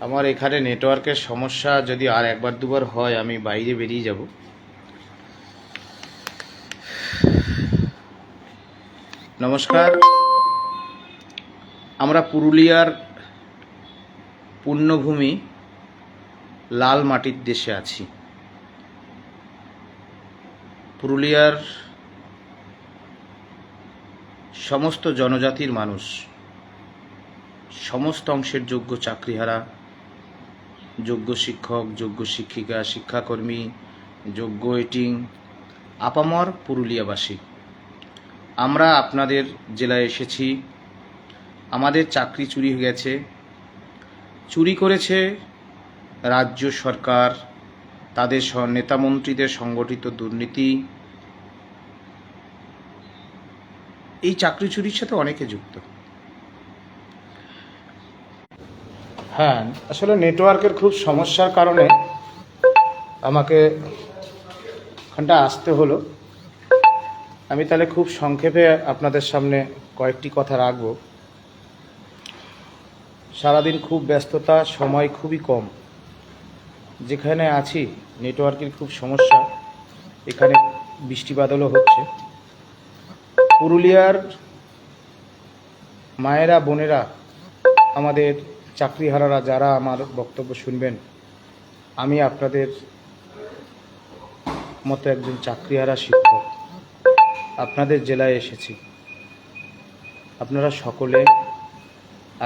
আমার এখানে নেটওয়ার্কের সমস্যা যদি আর একবার দুবার হয়, আমি বাইরে বেরিয়ে যাব। নমস্কার। আমরা পুরুলিয়ার পুণ্যভূমি লাল মাটির দেশে আছি। পুরুলিয়ার সমস্ত জনজাতির মানুষ, সমস্ত অংশের যোগ্য চাকরিহারা যোগ্য শিক্ষক, যোগ্য শিক্ষিকা, শিক্ষাকর্মী, যোগ্য এটিং আপামর পুরুলিয়াবাসী। আমরা আপনাদের জেলায় এসেছি। আমাদের চাকরি চুরি হয়ে গেছে। চুরি করেছে রাজ্য সরকার, তাদের নেতামন্ত্রীদের সংগঠিত দুর্নীতি। এই চাকরি চুরির সাথে অনেকে যুক্ত। হ্যাঁ আসলে নেটওয়ার্কের খুব সমস্যার কারণে আমাকে ওখানটা আসতে হলো। আমি তাহলে খুব সংক্ষেপে আপনাদের সামনে কয়েকটি কথা রাখব। সারাদিন খুব ব্যস্ততা, সময় খুবই কম। যেখানে আছি নেটওয়ার্কের খুব সমস্যা। এখানে বৃষ্টি বাদলও হচ্ছে। পুরুলিয়ার মায়েরা, বোনেরা আমাদের চাকরিহারারা যারা আমার বক্তব্য শুনবেন, আমি আপনাদের মতো একজন চাকরিহারা শিক্ষক আপনাদের জেলায় এসেছি। আপনারা সকলে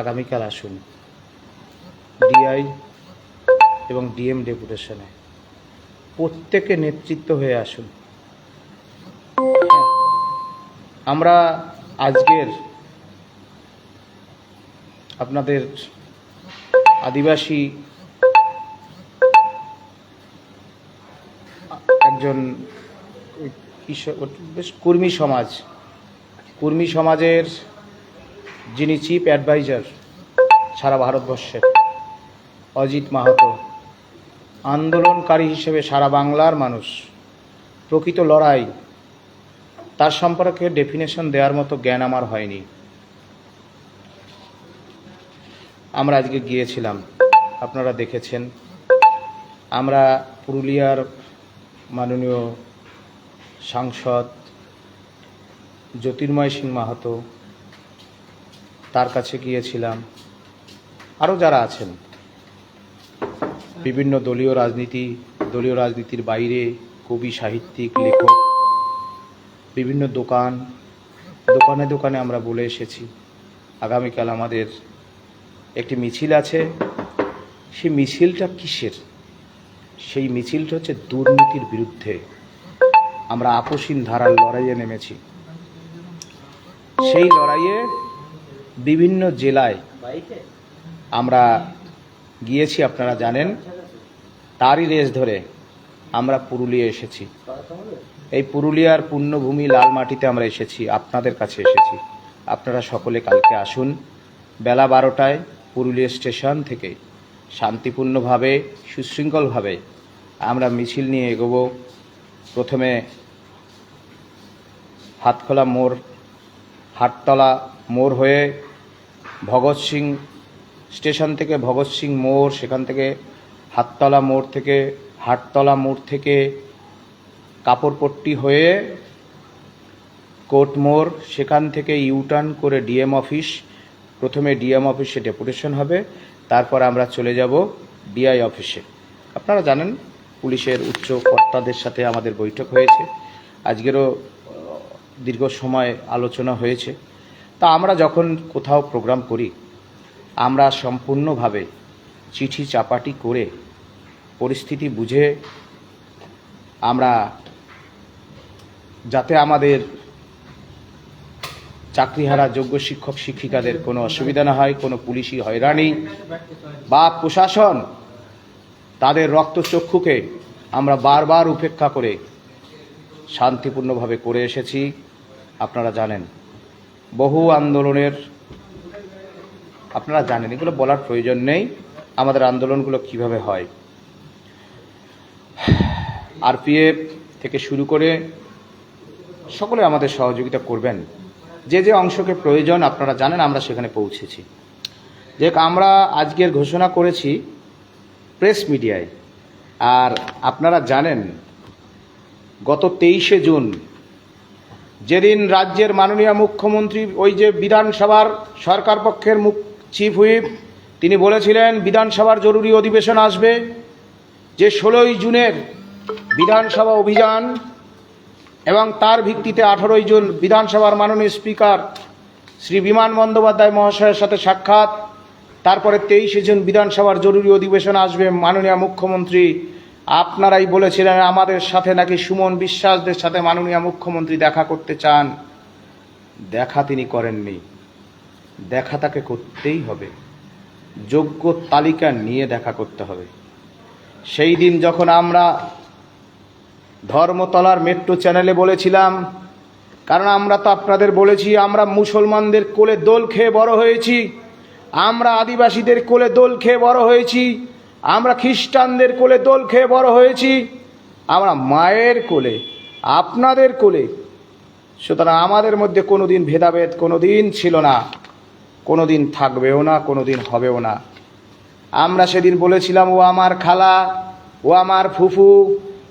আগামীকাল আসুন ডিআই এবং ডিএম ডেপুটেশনে। প্রত্যেকে নেতৃত্ব হয়ে আসুন। আমরা আজকের আপনাদের আদিবাসী একজন বেশ কর্মী সমাজ। কর্মী সমাজের যিনি চিফ অ্যাডভাইজার সারা ভারতবর্ষের অজিত মাহাতো, আন্দোলনকারী হিসেবে সারা বাংলার মানুষ, প্রকৃত লড়াই, তার সম্পর্কে ডেফিনেশন দেওয়ার মতো জ্ঞান আমার হয়নি। আমরা আজকে গিয়েছিলাম। আপনারা দেখেছেন। আমরা পুরুলিয়ার মাননীয় সাংসদ জ্যোতির্ময় সিং মাহাতো তার কাছে গিয়েছিলাম। আরও যারা আছেন, বিভিন্ন দলীয় রাজনীতি, দলীয় রাজনীতির বাইরে কবি, সাহিত্যিক, লেখক, বিভিন্ন দোকান, দোকানে দোকানে আমরা বলে এসেছি। আগামীকাল আমাদের একটি মিছিল আছে। সেই মিছিলটা কিসের? সেই মিছিলটা হচ্ছে দুর্নীতির বিরুদ্ধে আমরা আপসীন ধারার লড়াইয়ে নেমেছি। সেই লড়াইয়ে বিভিন্ন জেলায় আমরা গিয়েছি, আপনারা জানেন। তারই রেস ধরে আমরা পুরুলিয়া এসেছি। এই পুরুলিয়ার পুণ্যভূমি লাল মাটিতে আমরা এসেছি, আপনাদের কাছে এসেছি। আপনারা সকলে কালকে আসুন। বেলা বারোটায় পুরুলিয়া স্টেশন থেকে শান্তিপূর্ণভাবে, সুশৃঙ্খলভাবে আমরা মিছিল নিয়ে এগোবো। প্রথমে হাতখোলা মোড়, হাটতলা মোড় হয়ে ভগৎ সিং স্টেশন থেকে ভগৎ সিং মোড়, সেখান থেকে হাততলা মোড় থেকে হাটতলা মোড় থেকে কাপড়পট্টি হয়ে কোর্ট মোড়, সেখান থেকে ইউটার্ন করে ডিএম অফিস প্রথমে ডিএম অফিসে ডেপুটেশন হবে, তারপর আমরা চলে যাব ডিআই অফিসে। আপনারা জানেন, পুলিশের উচ্চ কর্তাদের সাথে আমাদের বৈঠক হয়েছে। আজকেরও দীর্ঘ সময় আলোচনা হয়েছে। তা আমরা যখন কোথাও প্রোগ্রাম করি, আমরা সম্পূর্ণভাবে চিঠি চাপাটি করে পরিস্থিতি বুঝে আমরা যাতে আমাদের চাকরিহারা যোগ্য শিক্ষক শিক্ষিকাদের কোনো অসুবিধা না হয়, কোনো পুলিশি হয়রানি। বা প্রশাসন, তাদের রক্তচক্ষুকে আমরা বারবার উপেক্ষা করে শান্তিপূর্ণভাবে করে এসেছি। আপনারা জানেন, বহু আন্দোলনের, আপনারা জানেন, এগুলো বলার প্রয়োজন নেই, আমাদের আন্দোলনগুলো কীভাবে হয়। আরপিএফ থেকে শুরু করে সকলে আমাদের সহযোগিতা করবেন। যে যে অংশকে প্রয়োজন আপনারা জানেন, আমরা সেখানে পৌঁছেছি। যে আমরা আজকের ঘোষণা করেছি প্রেস মিডিয়ায়। আর আপনারা জানেন, গত তেইশে জুন, যেদিন রাজ্যের মাননীয় মুখ্যমন্ত্রী, ওই যে বিধানসভার সরকার পক্ষের মুখ, চিফ হুইপ, তিনি বলেছিলেন, বিধানসভার জরুরি অধিবেশন আসবে। যে ষোলোই জুনের বিধানসভা অভিযান এবং তার ভিত্তিতে আঠারোই জুন বিধানসভার মাননীয় স্পিকার শ্রী বিমান বন্দ্যোপাধ্যায় মহাশয়ের সাথে সাক্ষাৎ। তারপরে তেইশে জুন বিধানসভার জরুরি অধিবেশন আসবে। মাননীয় মুখ্যমন্ত্রী, আপনারাই বলেছিলেন আমাদের সাথে নাকি সুমন বিশ্বাসদের সাথে মাননীয় মুখ্যমন্ত্রী দেখা করতে চান। দেখা তিনি করেননি। দেখা তাকে করতেই হবে। যোগ্য তালিকা নিয়ে দেখা করতে হবে। সেই দিন যখন আমরা ধর্মতলার মেট্রো চ্যানেলে বলেছিলাম, কারণ আমরা তো আপনাদের বলেছি, আমরা মুসলমানদের কোলে দোল খেয়ে বড় হয়েছি, আমরা আদিবাসীদের কোলে দোল খেয়ে বড় হয়েছি, আমরা খ্রিস্টানদের কোলে দোল খেয়ে বড় হয়েছি, আমরা মায়ের কোলে, আপনাদের কোলে। সুতরাং আমাদের মধ্যে কোনো দিন ভেদাভেদ কোনো দিন ছিল না কোনো দিন থাকবেও না কোনো দিন হবেও না। আমরা সেদিন বলেছিলাম, ও আমার খালা, ও আমার ফুফু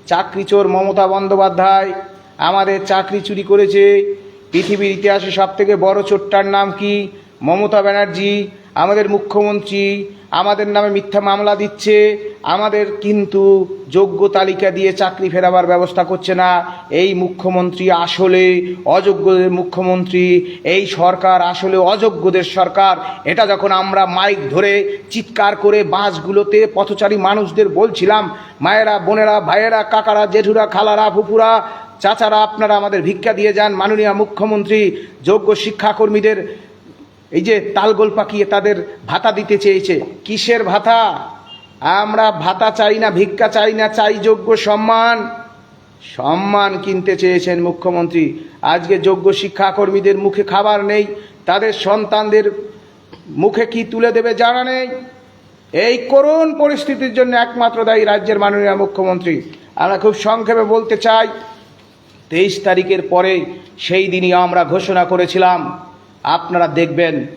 চাকরি চোর মমতা বন্দ্যোপাধ্যায় আমাদের চাকরি চুরি করেছে। পৃথিবীর ইতিহাসে সব থেকে বড় চোরটার নাম কি? মমতা ব্যানার্জি। আমাদের মুখ্যমন্ত্রী আমাদের নামে মিথ্যা মামলা দিচ্ছে, আমাদের কিন্তু যোগ্য তালিকা দিয়ে চাকরি ফেরাবার ব্যবস্থা করছে না। এই মুখ্যমন্ত্রী আসলে অযোগ্যদের মুখ্যমন্ত্রী, এই সরকার আসলে অযোগ্যদের সরকার। এটা যখন আমরা মাইক ধরে চিৎকার করে বাসগুলোতে পথচারী মানুষদের বলছিলাম, মায়েরা, বোনেরা, ভাইয়েরা, কাকারা, জেঠুরা, খালারা ফুপুরা চাচারা, আপনারা আমাদের ভিক্ষা দিয়ে যান। মাননীয় মুখ্যমন্ত্রী, যোগ্য শিক্ষাকর্মীদের এই যে তালগোল পাকিয়ে তাদের ভাতা দিতে চেয়েছে, কিসের ভাতা? আমরা ভাতা চাই না, ভিক্ষা চাই না, চাই যোগ্য সম্মান। সম্মান কিনতে চেয়েছেন মুখ্যমন্ত্রী। আজকে যোগ্য শিক্ষাকর্মীদের মুখে খাবার নেই, তাদের সন্তানদের মুখে কি তুলে দেবে জানা নেই। এই করুণ পরিস্থিতির জন্য একমাত্র দায়ী রাজ্যের মাননীয় মুখ্যমন্ত্রী। আমরা খুব সংক্ষেপে বলতে চাই, তেইশ তারিখের পরে সেই দিনই আমরা ঘোষণা করেছিলাম আপনারা দেখবেন,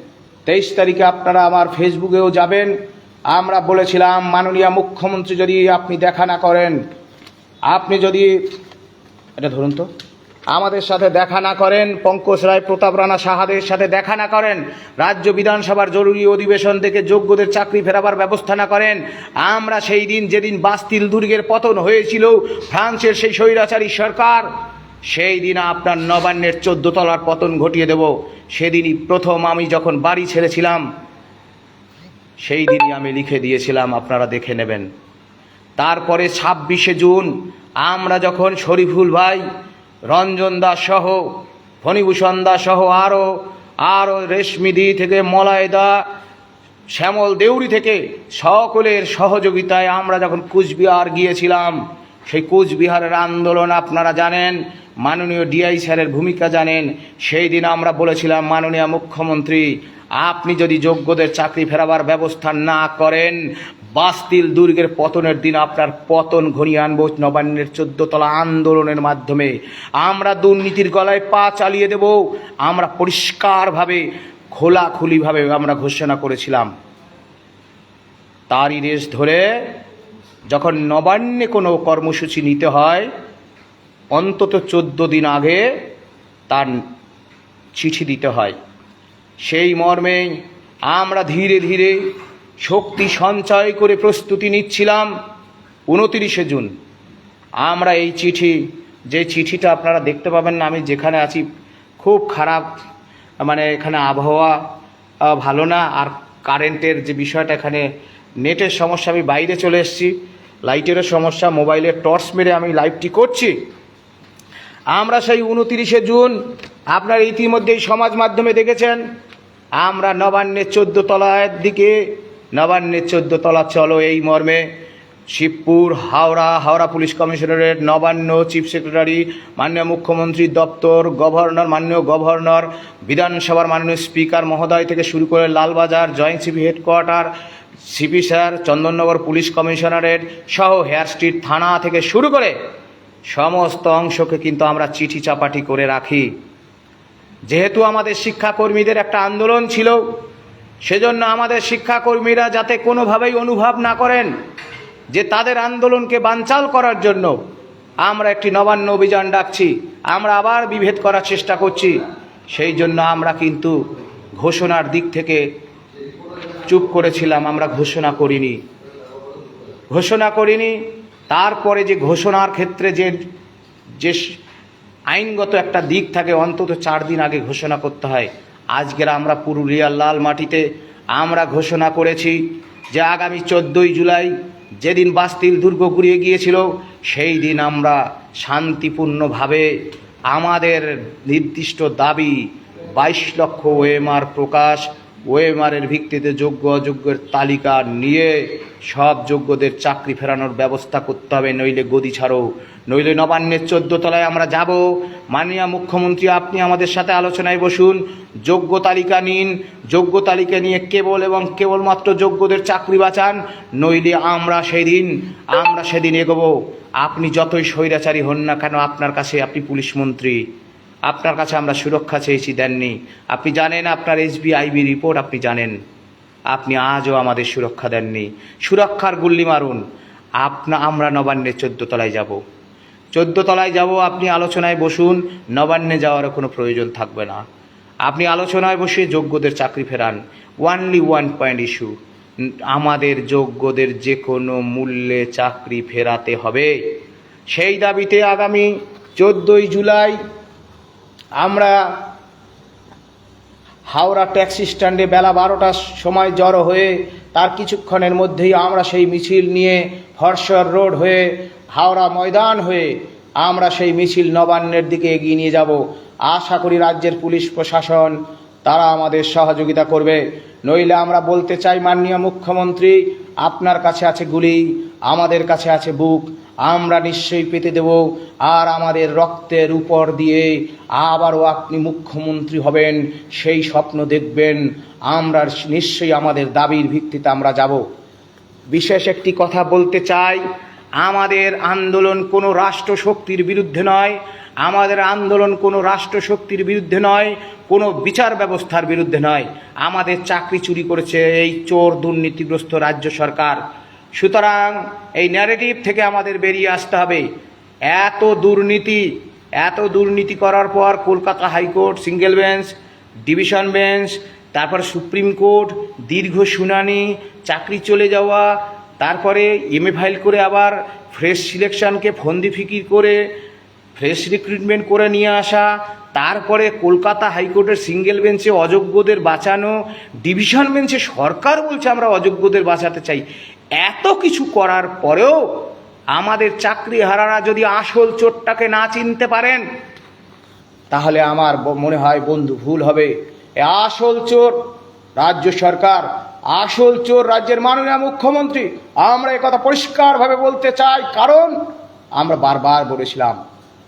তেইশ তারিখে আপনারা আমার ফেসবুকেও যাবেন। আমরা বলেছিলাম, মাননীয় মুখ্যমন্ত্রী যদি আপনি দেখা না করেন, আপনি যদি, এটা ধরুন তো, আমাদের সাথে দেখা না করেন, পঙ্কজ রায়, প্রতাপ রানা সাহাদের সাথে দেখা না করেন, রাজ্য বিধানসভার জরুরি অধিবেশন থেকে যোগ্যদের চাকরি ফেরাবার ব্যবস্থা না করেন, আমরা সেই দিন যেদিন বাস্তিল দুর্গের পতন হয়েছিল, ফ্রান্সের সেই স্বৈরাচারী সরকার সেই দিন আপনার নবান্নের চোদ্দ তলার পতন ঘটিয়ে দেব। সেদিনই প্রথম আমি যখন বাড়ি ছেড়েছিলাম, সেই দিনই আমি লিখে দিয়েছিলাম, আপনারা দেখে নেবেন। তারপরে ছাব্বিশে জুন, আমরা যখন শরীফুল ভাই, রঞ্জন দাস সহ, ফণিভূষণ দাস সহ আরও আরও রেশমিদি থেকে মলায়দা শ্যামল দেউরি থেকে সকলের সহযোগিতায় আমরা যখন কুচবিহার গিয়েছিলাম, সেই কুচবিহারের আন্দোলন আপনারা জানেন মাননীয় ডিআই স্যারের ভূমিকা জানেন। সেই দিন আমরা বলেছিলাম, মাননীয় মুখ্যমন্ত্রী, আপনি যদি যোগ্যদের চাকরি ফেরাবার ব্যবস্থা না করেন, বাস্তিল দুর্গের পতনের দিন আপনার পতন ঘনিয়ে আনব নবান্নের চোদ্দতলা আন্দোলনের মাধ্যমে। আমরা দুর্নীতির গলায় পা চালিয়ে দেব। আমরা পরিষ্কারভাবে, খোলাখুলিভাবে আমরা ঘোষণা করেছিলাম। তারই রেশ ধরে যখন নবান্নে কোনো কর্মসূচি নিতে হয় অন্তত চোদ্দ দিন আগে তার চিঠি দিতে হয়। সেই মর্মে আমরা ধীরে ধীরে শক্তি সঞ্চয় করে প্রস্তুতি নিচ্ছিলাম উনতিরিশে জুন। আমরা এই চিঠি, যে চিঠিটা আপনারা দেখতে পাবেন না, আমি যেখানে আছি খুব খারাপ মানে এখানে আবহাওয়া ভালো না, আর কারেন্টের যে বিষয়টা এখানে, নেটের সমস্যা, আমি বাইরে চলে এসেছি, লাইটেরও সমস্যা মোবাইলের টর্চ মেরে আমি লাইভটি করছি। আমরা সেই উনতিরিশে জুন আপনার ইতিমধ্যেই সমাজ মাধ্যমে দেখেছেন, আমরা নবান্নের চোদ্দ তলার দিকে নবান্নের চোদ্দ তলা চলো এই মর্মে Shibpur, Howrah Howrah police commissionerate Nabanna chief secretary, মাননীয় মুখ্যমন্ত্রীর দপ্তর, গভর্নর, মাননীয় গভর্নর, বিধানসভার মাননীয় স্পিকার মহোদয় থেকে শুরু করে Lalbazar, joint CP headquarter, CP sir, Chandannagar police commissionerate সহ হেয়ার স্ট্রিট থানা থেকে শুরু করে সমস্ত অংশকে কিন্তু আমরা চিঠি চাপাটি করে রাখি। যেহেতু আমাদের শিক্ষাকর্মীদের একটা আন্দোলন ছিল, সেজন্য আমাদের শিক্ষাকর্মীরা যাতে কোনোভাবেই অনুভব না করেন যে তাদের আন্দোলনকে বানচাল করার জন্য আমরা একটি নবান্ন অভিযান ডাকছি, আমরা আবার বিভেদ করার চেষ্টা করছি, সেই জন্য আমরা কিন্তু ঘোষণার দিক থেকে চুপ করেছিলাম, আমরা ঘোষণা করিনি। ঘোষণা করিনি তারপরে যে ঘোষণার ক্ষেত্রে যে যে আইনগত একটা দিক থাকে, অন্তত চার দিন আগে ঘোষণা করতে হয়। আজকের আমরা পুরুলিয়ার লাল মাটিতে আমরা ঘোষণা করেছি যে আগামী চোদ্দোই জুলাই যেদিন বাস্তিল দুর্গ ঘুরিয়ে গিয়েছিল, সেই দিন আমরা শান্তিপূর্ণভাবে আমাদের নির্দিষ্ট দাবি বাইশ লক্ষ ওএমআর প্রকাশ ওএমআরের ভিত্তিতে যোগ্য অযোগ্যের তালিকা নিয়ে সব যোগ্যদের চাকরি ফেরানোর ব্যবস্থা করতে হবে। নইলে গদি ছাড়ো। নইলে নবান্নের চোদ্দ তলায় আমরা যাব। মাননীয় মুখ্যমন্ত্রী, আপনি আমাদের সাথে আলোচনায় বসুন। যোগ্য তালিকা নিন। যোগ্য তালিকা নিয়ে কেবল এবং কেবলমাত্র যোগ্যদের চাকরি বাঁচান। নইলে আমরা সেদিন আমরা সেদিন এগোবো। আপনি যতই স্বৈরাচারী হন না কেন, আপনার কাছে আপনি পুলিশ মন্ত্রী। আপনার কাছে আমরা সুরক্ষা চেয়েছি, দেননি। আপনি জানেন আপনার এসবিআইবি রিপোর্ট আপনি জানেন। আপনি আজও আমাদের সুরক্ষা দেননি। সুরক্ষার গুল্লি মারুন। আপনা আমরা নবান্নের চোদ্দ তলায় যাব। চোদ্দ তলায় যাব, আপনি আলোচনায় বসুন, নবান্নে যাওয়ারও কোনো প্রয়োজন থাকবে না। আপনি আলোচনায় বসে যোগ্যদের চাকরি ফেরান। ওয়ানলি ওয়ান পয়েন্ট ইস্যু আমাদের যোগ্যদের যে কোনো মূল্যে চাকরি ফেরাতে হবে। সেই দাবিতে আগামী চোদ্দোই জুলাই আমরা হাওড়া ট্যাক্সি স্ট্যান্ডে বেলা বারোটার সময় জড়ো হয়ে তার কিছুক্ষণের মধ্যেই আমরা সেই মিছিল নিয়ে ফরসর রোড হয়ে হাওড়া ময়দান হয়ে আমরা সেই মিছিল নবান্নের দিকে এগিয়ে নিয়ে যাব। আশা করি রাজ্যের পুলিশ প্রশাসন তারা আমাদের সহযোগিতা করবে। নইলে আমরা বলতে চাই, মাননীয় মুখ্যমন্ত্রী, আপনার কাছে আছে গুলি, আমাদের কাছে আছে বুক আমরা নিশ্চয়ই পেতে দেব। আর আমাদের রক্তের উপর দিয়ে আবারও আপনি মুখ্যমন্ত্রী হবেন, সেই স্বপ্ন দেখবেন। আমরা নিশ্চয়ই আমাদের দাবির ভিত্তিতে আমরা যাব। বিশেষ একটি কথা বলতে চাই, আমাদের আন্দোলন কোনো রাষ্ট্রশক্তির বিরুদ্ধে নয়, আমাদের আন্দোলন কোনো রাষ্ট্রশক্তির বিরুদ্ধে নয়, কোনো বিচার ব্যবস্থার বিরুদ্ধে নয়। আমাদের চাকরি চুরি করেছে এই চোর দুর্নীতিগ্রস্ত রাজ্য সরকার। সুতরাং এই ন্যারেটিভ থেকে আমাদের বেরিয়ে আসতে হবে। এত দুর্নীতি এত দুর্নীতি করার পর Kolkata high court single bench division bench তারপর সুপ্রিম কোর্ট, দীর্ঘ শুনানি, চাকরি চলে যাওয়া, তারপরে এমএ ফাইল করে আবার ফ্রেশ সিলেকশনকে ফন্দি ফিকির করে ফ্রেশ রিক্রুটমেন্ট করে নিয়ে আসা, তারপরে কলকাতা হাইকোর্টের সিঙ্গেল বেঞ্চে অযোগ্যদের বাঁচানো ডিভিশন বেঞ্চে সরকার বলছে আমরা অযোগ্যদের বাঁচাতে চাই। এত কিছু করার পরেও আমাদের চাকরি হারারা যদি আসল চোরটাকে না চিনতে পারেন, তাহলে আমার মনে হয় বন্ধু ভুল হবে। আসল চোর রাজ্য সরকার, আসল চোর রাজ্যের মাননীয় মুখ্যমন্ত্রী, আমরা কথা পরিষ্কারভাবে বলতে চাই, কারণ আমরা বারবার বলেছিলাম,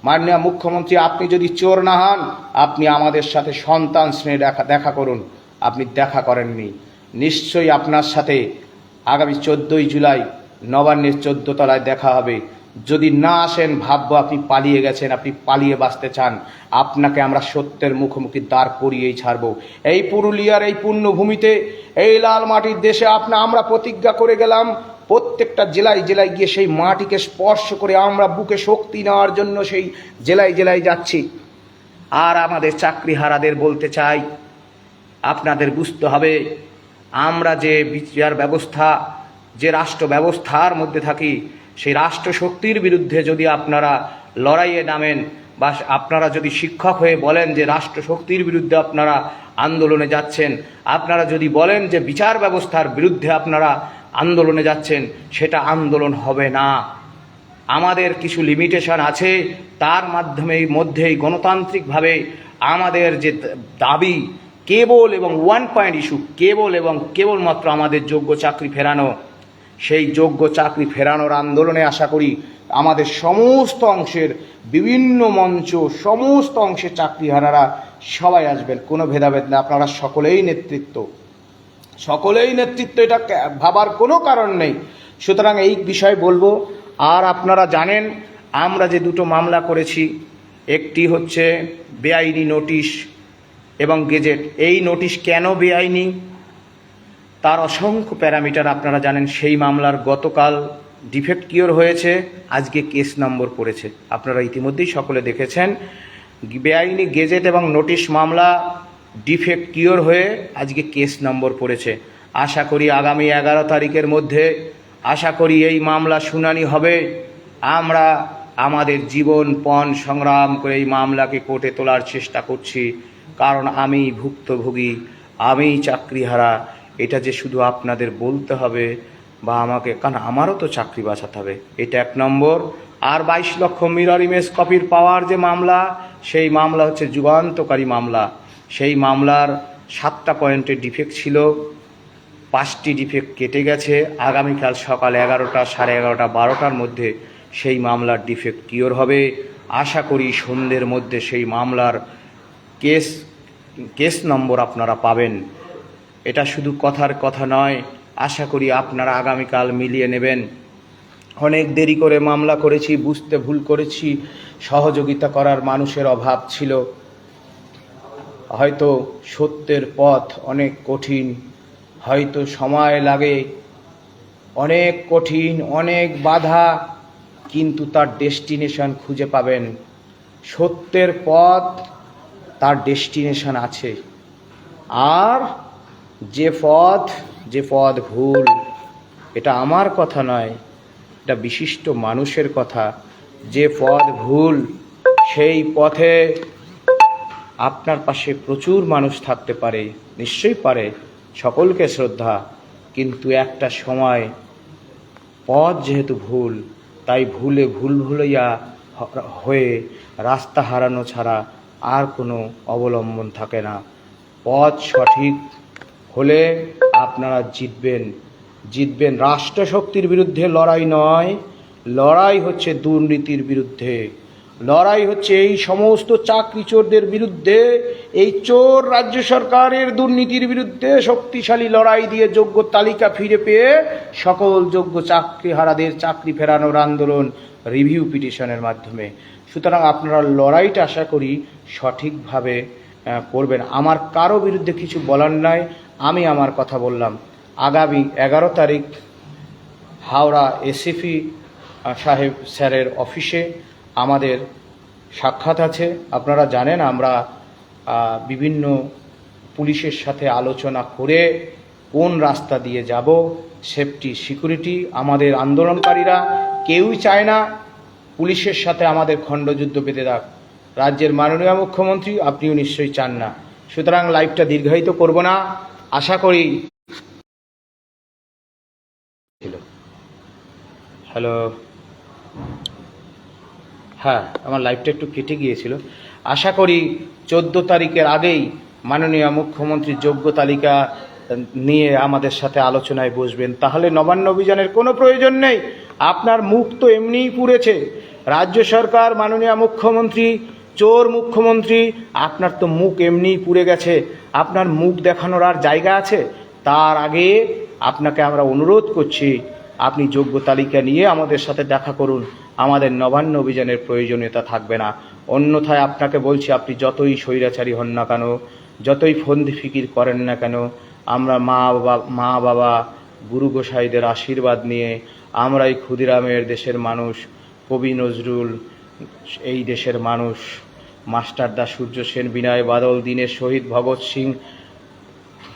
মাননীয় মুখ্যমন্ত্রী, আপনি যদি চোর না হন, আপনি আমাদের সাথে সন্তান স্নেহ দেখা দেখা করুন। আপনি দেখা করেননি। নিশ্চয়ই আপনার সাথে আগামী চোদ্দোই জুলাই নবান্নের চোদ্দ তলায় দেখা হবে। যদি না আসেন, ভাববো আপনি পালিয়ে গেছেন, আপনি পালিয়ে বাঁচতে চান। আপনাকে আমরা সত্যের মুখোমুখি দাঁড় করিয়েই ছাড়ব। এই পুরুলিয়ার এই পুণ্যভূমিতে এই লাল মাটির দেশে আপনা আমরা প্রতিজ্ঞা করে গেলাম, প্রত্যেকটা জেলায় জেলায় গিয়ে সেই মাটিকে স্পর্শ করে আমরা বুকে শক্তি নেওয়ার জন্য সেই জেলায় জেলায় যাচ্ছি। আর আমাদের চাকরিহারাদের বলতে চাই, আপনাদের বুঝতে হবে আমরা যে বিচার ব্যবস্থা, যে রাষ্ট্র ব্যবস্থার মধ্যে থাকি, সেই রাষ্ট্র শক্তির বিরুদ্ধে যদি আপনারা লড়াইয়ে নামেন বা আপনারা যদি শিক্ষক হয়ে বলেন যে রাষ্ট্র শক্তির বিরুদ্ধে আপনারা আন্দোলনে যাচ্ছেন, আপনারা যদি বলেন যে বিচার ব্যবস্থার বিরুদ্ধে আপনারা আন্দোলনে যাচ্ছেন, সেটা আন্দোলন হবে না। আমাদের কিছু লিমিটেশন আছে, তার মাধ্যমে মধ্যেই গণতান্ত্রিকভাবে আমাদের যে দাবি কেবল এবং ওয়ান পয়েন্ট ইস্যু কেবল এবং কেবলমাত্র আমাদের যোগ্য চাকরি ফেরানো। সেই যোগ্য চাকরি ফেরানোর আন্দোলনে আশা করি আমাদের সমস্ত অংশের বিভিন্ন মঞ্চ, সমস্ত অংশের চাকরিহারারা সবাই আসবেন, কোনো ভেদাভেদ না আপনারা সকলেই নেতৃত্ব। সকলেই নেতৃত্ব, এটা ভাবার কোনো কারণ নেই। সুতরাং এই বিষয় বলব, আর আপনারা জানেন, আমরা যে দুটো মামলা করেছি, একটি হচ্ছে বেআইনি নোটিশ এবং গেজেট, এই নোটিশ কেন বেআইনি? তার অসংখ্য প্যারামিটার আপনারা জানেন, সেই মামলার গতকাল ডিফেক্ট কিওর হয়েছে, আজকে কেস নম্বর পড়েছে। আপনারা ইতিমধ্যেই সকলে দেখেছেন, বেআইনি গেজেট এবং নোটিশ মামলা ডিফেক্ট কিওর হয়ে আজকে কেস নম্বর পড়েছে। আশা করি আগামী এগারো তারিখের মধ্যে, আশা করি এই মামলা শুনানি হবে। আমরা আমাদের জীবন, পণ সংগ্রাম করে এই মামলাকে কোর্টে তোলার চেষ্টা করছি। কারণ আমি ভুক্তভোগী, আমি চাকরিহারা। এটা যে শুধু আপনাদের বলতে হবে বা আমাকে, কারণ আমারও তো চাকরি বাঁচাতে হবে। এটা এক নম্বর। আর বাইশ লক্ষ মিরর ইমেজ কপির পাওয়ার যে মামলা, সেই মামলা হচ্ছে যুগান্তকারী মামলা। সেই মামলার সাতটা পয়েন্টের ডিফেক্ট ছিল। পাঁচটি ডিফেক্ট কেটে গেছে। আগামীকাল সকাল এগারোটা, সাড়ে এগারোটা, বারোটার মধ্যে সেই মামলার ডিফেক্ট কিওর হবে। আশা করি সন্ধ্যের মধ্যে সেই মামলার কেস কেস নম্বর আপনারা পাবেন। এটা শুধু কথার কথা নয়, আশা করি আপনারা আগামীকাল মিলিয়ে নেবেন। অনেক দেরি করে মামলা করেছি, বুঝতে ভুল করেছি, সহযোগিতা করার মানুষের অভাব ছিল। হয়তো সত্যের পথ অনেক কঠিন, হয়তো সময় লাগে অনেক কঠিন, অনেক বাধা, কিন্তু তার ডেস্টিনেশন খুঁজে পাবেন। সত্যের পথ তার ডেস্টিনেশন আছে। আর যে পথ যে পথ ভুল, এটা আমার কথা নয়, এটা বিশিষ্ট মানুষের কথা। যে পথ ভুল, সেই পথে আপনার পাশে প্রচুর মানুষ থাকতে পারে, নিশ্চয়ই পারে, সকলকে শ্রদ্ধা। কিন্তু একটা সময় পথ যেহেতু ভুল, তাই ভুলে ভুল ভুলাইয়া হয়ে রাস্তা হারানো ছাড়া আর কোনো অবলম্বন থাকে না। পথ সঠিক হলে আপনারা জিতবেন। জিতবেন রাষ্ট্রশক্তির বিরুদ্ধে লড়াই নয়, লড়াই হচ্ছে দুর্নীতির বিরুদ্ধে। লড়াই হচ্ছে এই সমস্ত চাকরি চোরদের বিরুদ্ধে, এই চোর রাজ্য সরকারের দুর্নীতির বিরুদ্ধে শক্তিশালী লড়াই দিয়ে যোগ্য তালিকা ফিরে পেয়ে সকল যোগ্য চাকরিহারাদের চাকরি ফেরানোর আন্দোলন রিভিউ পিটিশনের মাধ্যমে। সুতরাং আপনারা লড়াইটা আশা করি সঠিকভাবে করবেন। আমার কারও বিরুদ্ধে কিছু বলার নাই, আমি আমার কথা বললাম। আগামী এগারো তারিখ হাওড়া এসিপি সাহেব স্যারের অফিসে আমাদের সাক্ষাৎ আছে। আপনারা জানেন আমরা বিভিন্ন পুলিশের সাথে আলোচনা করে কোন রাস্তা দিয়ে যাব, সেফটি সিকিউরিটি, আমাদের আন্দোলনকারীরা কেউই চায় না। পুলিশের সাথে আমাদের খণ্ডযুদ্ধ পেতে রাখ রাজ্যের মাননীয় মুখ্যমন্ত্রী, আপনিও নিশ্চয়ই চান না। সুতরাং লাইভটা দীর্ঘায়িত করব না। আশা করি হ্যালো। হ্যাঁ আমার লাইভটা একটু কেটে গিয়েছিল। আশা করি চোদ্দ তারিখের আগেই মাননীয় মুখ্যমন্ত্রীর যোগ্য তালিকা নিয়ে আমাদের সাথে আলোচনায় বসবেন। তাহলে নবান্ন অভিযানের কোনো প্রয়োজন নেই। আপনার মুখ তো এমনিই পুড়েছে। রাজ্য সরকার, মাননীয় মুখ্যমন্ত্রী, চোর মুখ্যমন্ত্রী, আপনার তো মুখ এমনিই পুড়ে গেছে। আপনার মুখ দেখানোর আর জায়গা আছে? তার আগে আপনাকে আমরা অনুরোধ করছি, আপনি যোগ্য তালিকা নিয়ে আমাদের সাথে দেখা করুন। আমাদের নবান্ন অভিযানের প্রয়োজনীয়তা থাকবে না। অন্যথায় আপনাকে বলছি, আপনি যতই স্বৈরাচারী হন না কেন, যতই ফন্দি ফিকির করেন না কেন আমরা মা বাবা মা বাবা, গুরু গোসাইদের আশীর্বাদ নিয়ে আমরাই ক্ষুদিরামের দেশের মানুষ, কবি নজরুল এই দেশের মানুষ মাস্টারদা সূর্য সেন, বিনয় বাদল দিনের শহীদ, ভগৎ সিং,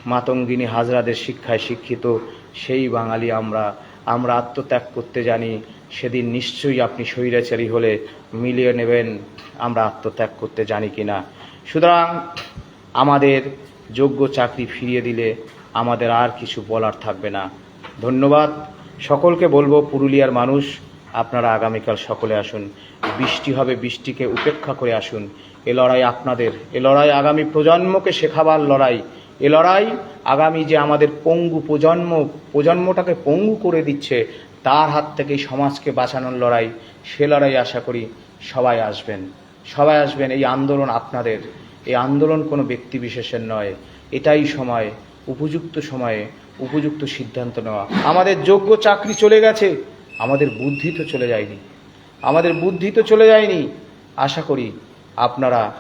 মাতঙ্গিনী হাজরাদের শিক্ষায় শিক্ষিত, সেই বাঙালি আমরা। আমরা আত্মত্যাগ করতে জানি, সেদিন নিশ্চয়ই আপনি স্বৈরাচারী হলে মিলিয়ে নেবেন, আমরা আত্মত্যাগ করতে জানি কিনা। সুতরাং আমাদের যোগ্য চাকরি ফিরিয়ে দিলে আমাদের আর কিছু বলার থাকবে না। ধন্যবাদ। সকলকে বলব, পুরুলিয়ার মানুষ, আপনারা আগামীকাল সকলে আসুন। বৃষ্টি হবে, বৃষ্টিকে উপেক্ষা করে আসুন। এ লড়াই আপনাদের, এ লড়াই আগামী প্রজন্মকে শেখাবার লড়াই। এ লড়াই আগামী যে আমাদের পঙ্গু প্রজন্ম, প্রজন্মটাকে পঙ্গু করে দিচ্ছে, তার হাত থেকে সমাজকে বাঁচানোর লড়াই। সে লড়াই আশা করি সবাই আসবেন। সবাই আসবেন, এই আন্দোলন আপনাদের। এই আন্দোলন কোনো ব্যক্তি বিশেষের নয়। এটাই সময়, উপযুক্ত সময়ে উপযুক্ত সিদ্ধান্ত নেওয়া। আমাদের যোগ্য চাকরি চলে গেছে, আমাদের বুদ্ধি তো চলে যায়নি। আমাদের বুদ্ধি তো চলে যায়নি। আশা করি আপনারা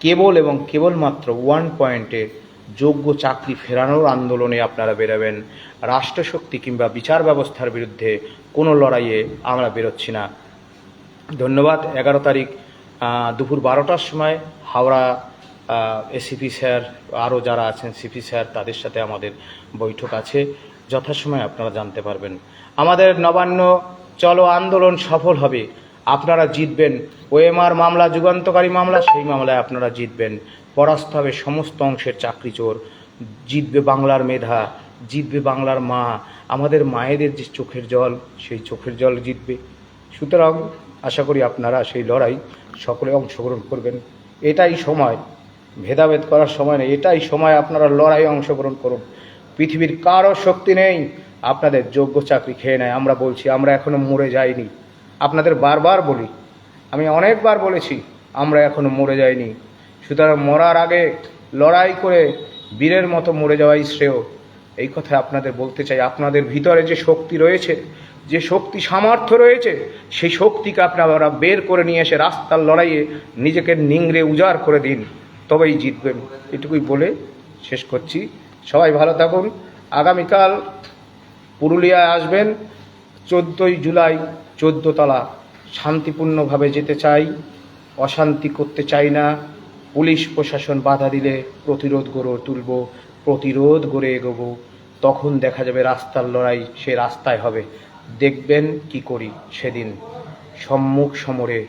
কেবল এবং কেবলমাত্র ওয়ান পয়েন্টে যোগ্য চাকরি ফেরানোর আন্দোলনে আপনারা বেরোবেন। রাষ্ট্রশক্তি কিংবা বিচার ব্যবস্থার বিরুদ্ধে কোনো লড়াইয়ে আমরা বেরোচ্ছি না। ধন্যবাদ। এগারো তারিখ দুপুর বারোটার সময় হাওড়া এসিপি স্যার, আরও যারা আছেন, সিপি স্যার, তাদের সাথে আমাদের বৈঠক আছে। যথাসময়ে আপনারা জানতে পারবেন। আমাদের নবান্ন, চলো আন্দোলন সফল হবে। আপনারা জিতবেন। ওএমআর মামলা, যুগান্তকারী মামলা, সেই মামলায় আপনারা জিতবেন। পরাস্ত হবে সমস্ত অংশের চাকরি চোর। জিতবে বাংলার মেধা, জিতবে বাংলার মা। আমাদের মায়েদের যে চোখের জল, সেই চোখের জল জিতবে। সুতরাং আশা করি আপনারা সেই লড়াই সকলে অংশগ্রহণ করবেন। এটাই সময়। ভেদাভেদ করার সময় নেই। এটাই সময় আপনারা লড়াই অংশগ্রহণ করুন। পৃথিবীর কারও শক্তি নেই। আপনাদের যোগ্য চাকরি খেয়ে নেয়। আমরা বলছি, আমরা এখনও মরে যাইনি। আপনাদের বারবার বলি। আমি অনেকবার বলেছি, আমরা এখনও মরে যাইনি। সুতরাং মরার আগে লড়াই করে বীরের মতো মরে যাওয়াই শ্রেয়। এই কথা আপনাদের বলতে চাই। আপনাদের ভিতরে যে শক্তি রয়েছে যে শক্তি সামর্থ্য রয়েছে, সেই শক্তিকে আপনারা বের করে নিয়ে এসে রাস্তার লড়াইয়ে নিজেকে নিংড়ে উজাড় করে দিন। তবেই জিতবেন। এটুকুই বলে শেষ করছি। সবাই ভালো থাকুন। আগামীকাল পুরুলিয়ায় আসবেন। চোদ্দোই জুলাই চোদ্দোতলা শান্তিপূর্ণভাবে যেতে চাই। অশান্তি করতে চাই না। পুলিশ প্রশাসন বাধা দিলে প্রতিরোধ গড়ে তুলব। প্রতিরোধ গড়ে এগোবো। তখন দেখা যাবে রাস্তার লড়াই সে রাস্তায় হবে। দেখবেন কি করি সেদিন। সম্মুখ সমরে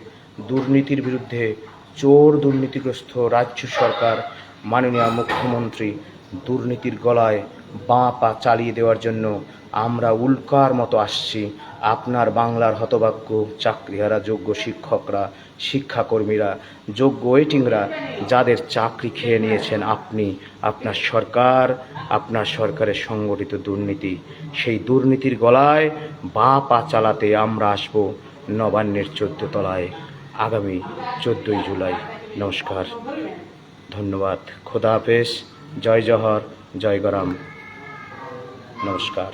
দুর্নীতির বিরুদ্ধে চোর দুর্নীতিগ্রস্ত রাজ্য সরকার, মাননীয় মুখ্যমন্ত্রী দুর্নীতির গলায় বাঁ পা চালিয়ে দেওয়ার জন্য আমরা উল্কার মতো আসছি। আপনার বাংলার হতভাগ্য, চাকরিহারা, যোগ্য শিক্ষকরা, শিক্ষাকর্মীরা, যোগ্য ওয়েটিংরা, যাদের চাকরি খেয়ে নিয়েছেন আপনি, আপনার সরকার, আপনার সরকারের সংগঠিত দুর্নীতি, সেই দুর্নীতির গলায় বাঁ পা চালাতে আমরা আসব নবান্নের চোদ্দ তলায়। আগামী চোদ্দোই জুলাই। নমস্কার। ধন্যবাদ। খোদা হাফেজ। জয় জহর জয় গরাম। নমস্কার